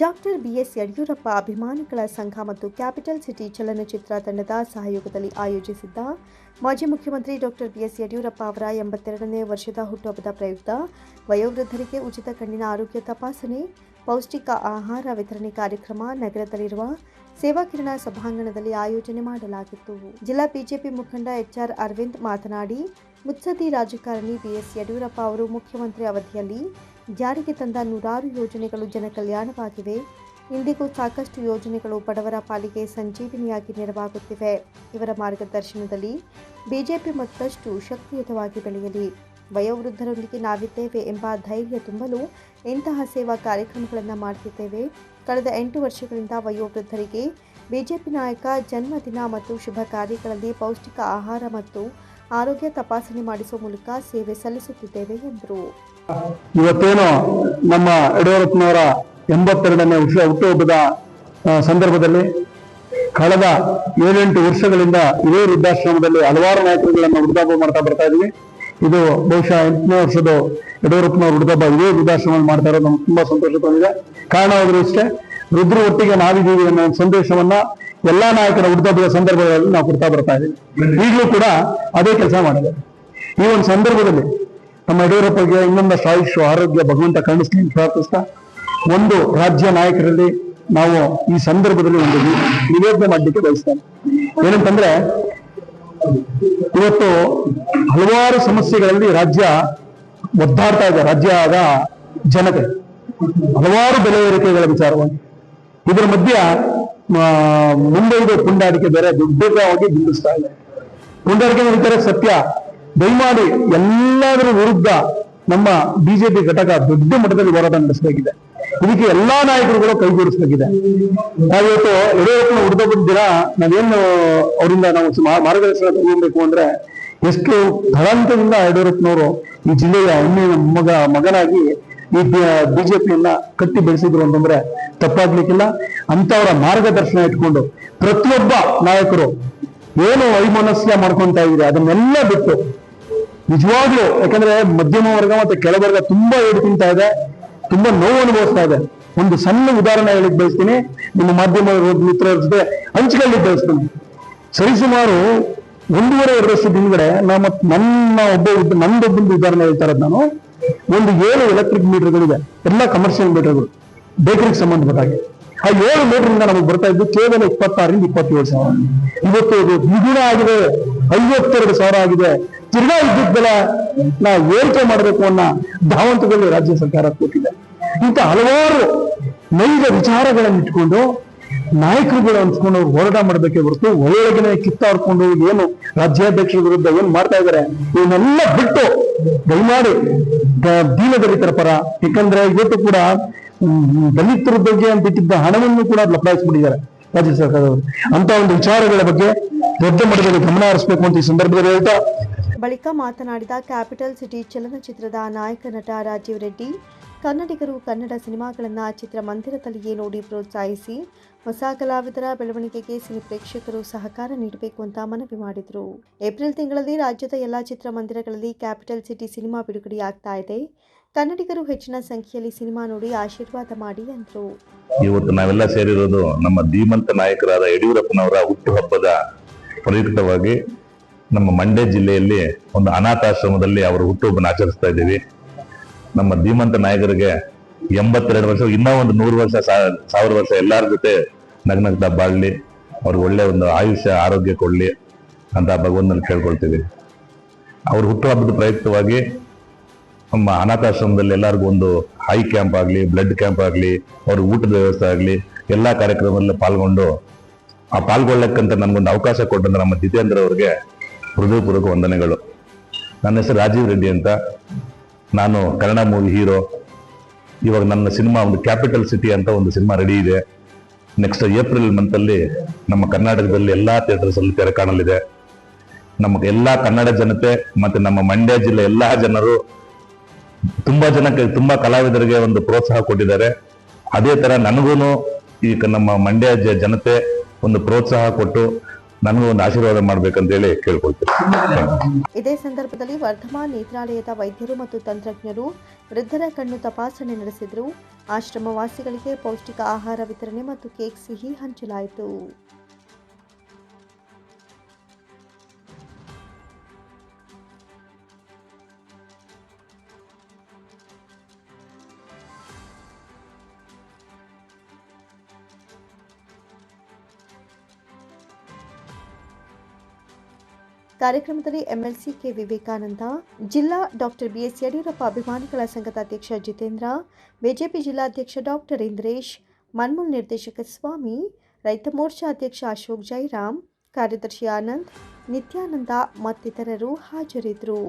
Doctor BS Yediyurappa ಅಭಿಮಾನಿಗಳ ಸಂಘ ಮತ್ತು ಕ್ಯಾಪಿಟಲ್ ಸಿಟಿ ಚಲನಚಿತ್ರ ತಂಡದ ಸಹಯೋಗದಲ್ಲಿ ಆಯೋಜಿಸಿದ್ದ ಮಾಜಿ ಮುಖ್ಯಮಂತ್ರಿ ಡಾಕ್ಟರ್ ಬಿಎಸ್ ಯಡಿಯೂರಪ್ಪ ಅವರ ಎಂಬತ್ತೆರಡನೇ ವರ್ಷದ ಹುಟ್ಟುಹಬ್ಬದ ಪ್ರಯುಕ್ತ ವಯೋವೃದ್ಧರಿಗೆ ಉಚಿತ ಕಣ್ಣಿನ ಆರೋಗ್ಯ ತಪಾಸಣೆ, ಪೌಷ್ಟಿಕ ಆಹಾರ ವಿತರಣೆ ಕಾರ್ಯಕ್ರಮ, ನಗರದಲ್ಲಿರುವ ಸೇವಾಕಿರಣ ಸಭಾಂಗಣದಲ್ಲಿ ಆಯೋಜನೆ ಮಾಡಲಾಗಿತ್ತು. ಜಿಲ್ಲಾ ಬಿಜೆಪಿ ಮುಖಂಡ ಎಚ್ಆರ್ ಅರವಿಂದ್ ಮಾತನಾಡಿ, ಮುತ್ಸದ್ದಿ ರಾಜಕಾರಣಿ ಬಿಎಸ್ ಯಡಿಯೂರಪ್ಪ ಅವರು ಮುಖ್ಯಮಂತ್ರಿ ಅವಧಿಯಲ್ಲಿ ಜಾರಿಗೆ ತಂದ ನೂರಾರು ಯೋಜನೆಗಳು ಜನಕಲ್ಯಾಣವಾಗಿವೆ. ಇಂದಿಗೂ ಸಾಕಷ್ಟು ಯೋಜನೆಗಳು ಬಡವರ ಪಾಲಿಗೆ ಸಂಜೀವಿನಿಯಾಗಿ ನೆರವಾಗುತ್ತಿವೆ. ಇವರ ಮಾರ್ಗದರ್ಶನದಲ್ಲಿ ಬಿಜೆಪಿ ಮತ್ತಷ್ಟು ಶಕ್ತಿಯುತವಾಗಿ ಬೆಳೆಯಲಿ. ವಯೋವೃದ್ಧರೊಂದಿಗೆ ನಾವಿದ್ದೇವೆ ಎಂಬ ಧೈರ್ಯ ತುಂಬಲು ಇಂತಹ ಸೇವಾ ಕಾರ್ಯಕ್ರಮಗಳನ್ನು ಮಾಡ್ತಿದ್ದೇವೆ. ಕಳೆದ ಎಂಟು ವರ್ಷಗಳಿಂದ ವಯೋವೃದ್ಧರಿಗೆ ಬಿಜೆಪಿ ನಾಯಕ ಜನ್ಮದಿನ ಮತ್ತು ಶುಭ ಕಾರ್ಯಗಳಲ್ಲಿ ಪೌಷ್ಟಿಕ ಆಹಾರ ಮತ್ತು ಆರೋಗ್ಯ ತಪಾಸಣೆ ಮಾಡಿಸುವ ಮೂಲಕ ಸೇವೆ ಸಲ್ಲಿಸುತ್ತಿದ್ದೇವೆ ಎಂದರು. ಇವತ್ತೇನು ನಮ್ಮ ಯಡಿಯೂರಪ್ಪನವರ ಎಂಬತ್ತೆರಡನೇ ವರ್ಷ ಹುಟ್ಟುಹಬ್ಬದ ಸಂದರ್ಭದಲ್ಲಿ ಕಳೆದ ಏಳೆಂಟು ವರ್ಷಗಳಿಂದ ಇದೇ ವೃದ್ಧಾಶ್ರಮದಲ್ಲಿ ಹಲವಾರು ನಾಯಕರುಗಳನ್ನು ವೃದ್ಧಾಪ ಮಾಡ್ತಾ ಬರ್ತಾ ಇದೀವಿ ಇದು ಬಹುಶಃ ಎಂಟನೇ ವರ್ಷದ ಯಡಿಯೂರಪ್ಪನವರು ಹುಡುಗಬ್ಬ ಇದೇ ವೃದ್ಧಾಶ್ರಮದಲ್ಲಿ ಮಾಡ್ತಾ ಇರೋದು ನಮ್ಗೆ ತುಂಬಾ ಸಂತೋಷ ತಂದಿದೆ. ಕಾರಣವಾದರೂ ಇಷ್ಟೇ. ರುದ್ರ ಒಟ್ಟಿಗೆ ನಾವಿದ್ದೀವಿ ಅನ್ನೋ ಒಂದು ಸಂದೇಶವನ್ನ ಎಲ್ಲಾ ನಾಯಕರ ಹುಡುಗಬ್ಬದ ಸಂದರ್ಭಗಳಲ್ಲಿ ನಾವು ಕೊಡ್ತಾ ಬರ್ತಾ ಇದ್ದೀವಿ. ಈಗಲೂ ಕೂಡ ಅದೇ ಕೆಲಸ ಮಾಡಿದೆ ಈ ಒಂದು ಸಂದರ್ಭದಲ್ಲಿ ನಮ್ಮ ಯಡಿಯೂರಪ್ಪಗೆ ಇನ್ನೊಂದಷ್ಟು ಆಯುಷ್ ಆರೋಗ್ಯ, ಭಗವಂತ ಕರುಣಿಸ್ಲಿ ಅಂತ ಪ್ರಾರ್ಥಿಸ್ತಾ ಒಂದು ರಾಜ್ಯ ನಾಯಕರಲ್ಲಿ ನಾವು ಈ ಸಂದರ್ಭದಲ್ಲಿ ಒಂದು ನಿವೇದನೆ ಮಾಡಲಿಕ್ಕೆ ಬಯಸ್ತೇನೆ. ಏನಂತಂದ್ರೆ ಇವತ್ತು ಹಲವಾರು ಸಮಸ್ಯೆಗಳಲ್ಲಿ ರಾಜ್ಯ ಒದ್ದಾಡ್ತಾ ಇದೆ, ರಾಜ್ಯದ ಜನತೆ. ಹಲವಾರು ಬೆಲೆ ಏರಿಕೆಗಳ ವಿಚಾರವಾಗಿ. ಇದರ ಮಧ್ಯ ಮುಂಬೈದು ಪುಂಡಾಟಿಕೆ ಬೇರೆ ದೊಡ್ಡದಾಗಿ ಬಿಂಬಿಸ್ತಾ ಇದೆ. ಪುಂಡಾಟಿಕೆ ವಿಚಾರ ಸತ್ಯ. ದಯಮಾಡಿ ಎಲ್ಲದರ ವಿರುದ್ಧ ನಮ್ಮ ಬಿಜೆಪಿ ಘಟಕ ದೊಡ್ಡ ಮಟ್ಟದಲ್ಲಿ ಹೋರಾಟ ನಡೆಸಬೇಕಿದೆ. ಇದಕ್ಕೆ ಎಲ್ಲಾ ನಾಯಕರುಗಳು ಕೈಗೂಡಿಸಬೇಕಿದೆ ನಾವಿವತ್ತು ಯಡಿಯೂರಪ್ಪನ ಹುಡುಗಬ್ಬದ ದಿನ ನಾವೇನು ಅವರಿಂದ ನಾವು ಮಾರ್ಗದರ್ಶನ ತಗೊಳ್ಬೇಕು ಅಂದ್ರೆ ಎಷ್ಟು ಧಳಂತದಿಂದ ಯಡಿಯೂರಪ್ಪನವರು ಈ ಜಿಲ್ಲೆಯ ಹೆಮ್ಮೆಯ ಮಗ, ಮಗನಾಗಿ ಈ ಬಿಜೆಪಿಯನ್ನ ಕಟ್ಟಿ ಬೆಳೆಸಿದ್ರು ಅಂತಂದ್ರೆ ತಪ್ಪಾಗ್ಲಿಕ್ಕಿಲ್ಲ. ಅಂತವರ ಮಾರ್ಗದರ್ಶನ ಇಟ್ಕೊಂಡು ಪ್ರತಿಯೊಬ್ಬ ನಾಯಕರು ಏನು ವೈಮನಸ್ಯ ಮಾಡ್ಕೊಂತ ಇದ್ರೆ ಅದನ್ನೆಲ್ಲ ಬಿಟ್ಟು ನಿಜವಾಗ್ಲೂ, ಯಾಕಂದ್ರೆ ಮಧ್ಯಮ ವರ್ಗ ಮತ್ತೆ ಕೆಳವರ್ಗ ತುಂಬಾ ಏಡು ತಿಂತಾ ಇದೆ. ತುಂಬಾ ನೋವು ಅನುಭವಿಸ್ತಾ ಇದೆ. ಒಂದು ಸಣ್ಣ ಉದಾಹರಣೆ ಹೇಳಿಕ್ ಬಯಸ್ತೀನಿ. ನಿಮ್ಮ ಮಾಧ್ಯಮ ಮಿತ್ರರ ಜೊತೆ ಹಂಚಿಕೊಳ್ಳಿ ಬಯಸ್ತೀನಿ ಸರಿಸುಮಾರು ಒಂದೂವರೆ, ಎರಡು ವರ್ಷದ ಹಿಂದ್ಗಡೆ ನಮ್ಮ ನನ್ನ ಒಬ್ಬ ನಂದೊಬ್ಬಂದು ಉದಾಹರಣೆ ಹೇಳ್ತಾ ಇರೋದು ನಾನು. ಒಂದು ಏಳು ಎಲೆಕ್ಟ್ರಿಕ್ ಮೀಟರ್ಗಳಿದೆ ಎಲ್ಲ ಕಮರ್ಷಿಯಲ್ ಮೀಟರ್ಗಳು ಬೇಕರಿಗೆ ಸಂಬಂಧಪಟ್ಟ ಹಾಗೆ ಆ ಏಳು ಮೀಟರ್ನಿಂದ ನಮಗೆ ಬರ್ತಾ ಇದ್ದು ಕೇವಲ ಇಪ್ಪತ್ತಾರರಿಂದ ಇಪ್ಪತ್ತೇಳು ಸಾವಿರ. ಇವತ್ತು ಇದು ದ್ವಿಗುಣ ಆಗಿದೆ. ಐವತ್ತೆರಡು ಸಾವಿರ ಆಗಿದೆ. ತಿರ್ಗಾ ವಿದ್ಯುತ್ ಬೆಲೆ ನಾ ಏರಿಕೆ ಮಾಡಬೇಕು ಅನ್ನೋ ಧಾವಂತದಲ್ಲಿ ರಾಜ್ಯ ಸರ್ಕಾರ ಕೊಟ್ಟಿದೆ ಇಂಥ ಹಲವಾರು ನೈಜ ವಿಚಾರಗಳನ್ನು ಇಟ್ಕೊಂಡು, ನಾಯಕರುಗಳು ಅನ್ಸ್ಕೊಂಡು ಅವ್ರು ಹೋರಾಟ ಮಾಡಬೇಕೇ ಹೊರತು ಒಳಗನೆ ಕಿತ್ತಾಡ್ಕೊಂಡು ಏನು ರಾಜ್ಯಾಧ್ಯಕ್ಷರ ವಿರುದ್ಧ ಏನ್ ಮಾಡ್ತಾ ಇದಾರೆ, ಇವನ್ನೆಲ್ಲ ಬಿಟ್ಟು ದಯಮಾಡಿ ದೀನ ದಲಿತರ ಪರ, ಯಾಕಂದ್ರೆ ಇವತ್ತು ಕೂಡ ದಲಿತರ ಬಗ್ಗೆ ಅಂತ ಇಟ್ಟಿದ್ದ ಹಣವನ್ನು ಕೂಡ ಲಪಡಾಯಿಸ್ಬಿಟ್ಟಿದ್ದಾರೆ ರಾಜ್ಯ ಸರ್ಕಾರದವರು. ಅಂತ ಒಂದು ವಿಚಾರಗಳ ಬಗ್ಗೆ ದೊಡ್ಡ ಮಟ್ಟದಲ್ಲಿ ಗಮನ ಹರಿಸಬೇಕು ಅಂತ ಈ ಸಂದರ್ಭದಲ್ಲಿ ಹೇಳ್ತಾ. ಬಳಿಕ ಮಾತನಾಡಿದ ಕ್ಯಾಪಿಟಲ್ ಸಿಟಿ ಚಲನಚಿತ್ರದ ನಾಯಕ ನಟ ರಾಜೀವ್ ರೆಡ್ಡಿ ಕನ್ನಡಿಗರು ಕನ್ನಡ ಸಿನಿಮಾಗಳನ್ನು ಚಿತ್ರಮಂದಿರದಲ್ಲಿಯೇ ನೋಡಿ ಪ್ರೋತ್ಸಾಹಿಸಿ, ಹೊಸ ಕಲಾವಿದರ ಬೆಳವಣಿಗೆಗೆ ಸಿನಿ ಪ್ರೇಕ್ಷಕರು ಸಹಕಾರ ನೀಡಬೇಕು ಅಂತ ಮನವಿ ಮಾಡಿದರು. ಏಪ್ರಿಲ್ ತಿಂಗಳಲ್ಲಿ ರಾಜ್ಯದ ಎಲ್ಲ ಚಿತ್ರಮಂದಿರಗಳಲ್ಲಿ ಕ್ಯಾಪಿಟಲ್ ಸಿಟಿ ಸಿನಿಮಾ ಬಿಡುಗಡೆಯಾಗ್ತಾ ಇದೆ. ಕನ್ನಡಿಗರು ಹೆಚ್ಚಿನ ಸಂಖ್ಯೆಯಲ್ಲಿ ಸಿನಿಮಾ ನೋಡಿ ಆಶೀರ್ವಾದ ಮಾಡಿ ಎಂದರು ಇವತ್ತು ನಾವೆಲ್ಲ ಸೇರಿರೋದು ನಮ್ಮ ಧೀಮಂತ ನಾಯಕರಾದ ಯಡಿಯೂರಪ್ಪನವರ ಹುಟ್ಟುಹಬ್ಬದ ಪ್ರಯುಕ್ತವಾಗಿ ನಮ್ಮ ಮಂಡ್ಯ ಜಿಲ್ಲೆಯಲ್ಲಿ ಒಂದು ಅನಾಥಾಶ್ರಮದಲ್ಲಿ ಅವರ ಹುಟ್ಟುಹಬ್ಬನ ಆಚರಿಸ್ತಾ ಇದ್ದೀವಿ. ನಮ್ಮ ಧೀಮಂತ ನಾಯಕರಿಗೆ ಎಂಬತ್ತೆರಡು ವರ್ಷ, ಇನ್ನೂ ಒಂದು ನೂರು ವರ್ಷ ಸಾವಿರ ವರ್ಷ ಎಲ್ಲರ ಜೊತೆ ನಗ್ನಗ್ತಾ ಬಾಳ್ಲಿ. ಅವ್ರಿಗೆ ಒಳ್ಳೆ ಒಂದು ಆಯುಷ್ಯ, ಆರೋಗ್ಯ ಕೊಡ್ಲಿ ಅಂತ ಭಗವಂತನ ಕೇಳ್ಕೊಳ್ತೀವಿ. ಅವ್ರ ಹುಟ್ಟುಹಬ್ಬದ ಪ್ರಯುಕ್ತವಾಗಿ ನಮ್ಮ ಅನಾಥಾಶ್ರಮದಲ್ಲಿ ಎಲ್ಲರಿಗೂ ಒಂದು ಹೈ ಕ್ಯಾಂಪ್ ಆಗಲಿ ಬ್ಲಡ್ ಕ್ಯಾಂಪ್ ಆಗಲಿ ಅವ್ರ ಊಟದ ವ್ಯವಸ್ಥೆ ಆಗಲಿ, ಎಲ್ಲ ಕಾರ್ಯಕ್ರಮದಲ್ಲಿ ಪಾಲ್ಗೊಂಡು ಆ ಪಾಲ್ಗೊಳ್ಳಕ್ಕಂತ ನನ್ಗೊಂದು ಅವಕಾಶ ಕೊಟ್ಟಂತ ನಮ್ಮ ಜಿತೇಂದ್ರ ಅವ್ರಿಗೆ ಹೃದಯಪೂರ್ವಕ ವಂದನೆಗಳು. ನನ್ನ ಹೆಸರು ರಾಜೀವ್ ರೆಡ್ಡಿ ಅಂತ. ನಾನು ಕನ್ನಡ ಮೂವಿ ಹೀರೋ ಇವಾಗ ನನ್ನ ಸಿನಿಮಾ ಒಂದು ಕ್ಯಾಪಿಟಲ್ ಸಿಟಿ ಅಂತ ಒಂದು ಸಿನಿಮಾ ರೆಡಿ ಇದೆ. ನೆಕ್ಸ್ಟ್ ಏಪ್ರಿಲ್ ಮಂತಲ್ಲಿ ನಮ್ಮ ಕರ್ನಾಟಕದಲ್ಲಿ ಎಲ್ಲಾ ಥಿಯೇಟರ್ಸ್ ಅಲ್ಲಿ ತೆರೆ ಕಾಣಲಿದೆ. ನಮ್ಮ ಎಲ್ಲಾ ಕನ್ನಡ ಜನತೆ ಮತ್ತೆ ನಮ್ಮ ಮಂಡ್ಯ ಜಿಲ್ಲೆ ಎಲ್ಲಾ ಜನರು ತುಂಬಾ ಜನಕ್ಕೆ ತುಂಬಾ ಕಲಾವಿದರಿಗೆ ಒಂದು ಪ್ರೋತ್ಸಾಹ ಕೊಟ್ಟಿದ್ದಾರೆ. ಅದೇ ತರ ನನಗೂ ಈಗ ನಮ್ಮ ಮಂಡ್ಯ ಜನತೆ ಒಂದು ಪ್ರೋತ್ಸಾಹ ಕೊಟ್ಟು ನನಗೂ ಒಂದು ಆಶೀರ್ವಾದ ಮಾಡ್ಬೇಕಂತೇಳಿ ಕೇಳ್ಕೊಳ್ತೀನಿ. ಇದೇ ಸಂದರ್ಭದಲ್ಲಿ ವರ್ಧಮಾನ್ ನೇತ್ರಾಲಯದ ವೈದ್ಯರು ಮತ್ತು ತಂತ್ರಜ್ಞರು ವೃದ್ಧರ ಕಣ್ಣು ತಪಾಸಣೆ ನಡೆಸಿದರು. ಆಶ್ರಮವಾಸಿಗಳಿಗೆ ಪೌಷ್ಟಿಕ ಆಹಾರ ವಿತರಣೆ ಮತ್ತು ಕೇಕ್ ಸಿಹಿ ಹಂಚಲಾಯಿತು. ಕಾರ್ಯಕ್ರಮದಲ್ಲಿ ಎಂಎಲ್ಸಿ ಕೆ ವಿವೇಕಾನಂದ, ಜಿಲ್ಲಾ ಡಾಕ್ಟರ್ ಬಿಎಸ್ ಯಡಿಯೂರಪ್ಪ ಅಭಿಮಾನಿಗಳ ಸಂಘದ ಅಧ್ಯಕ್ಷ ಜಿತೇಂದ್ರ, ಬಿಜೆಪಿ ಜಿಲ್ಲಾಧ್ಯಕ್ಷ ಡಾಕ್ಟರ್ ಇಂದ್ರೇಶ್, ಮನ್ಮೂಲ್ ನಿರ್ದೇಶಕ ಸ್ವಾಮಿ, ರೈತ ಮೋರ್ಚಾ ಅಧ್ಯಕ್ಷ ಅಶೋಕ್ ಜೈರಾಮ್ ಕಾರ್ಯದರ್ಶಿ ಆನಂದ್, ನಿತ್ಯಾನಂದ ಮತ್ತಿತರರು ಹಾಜರಿದ್ದರು.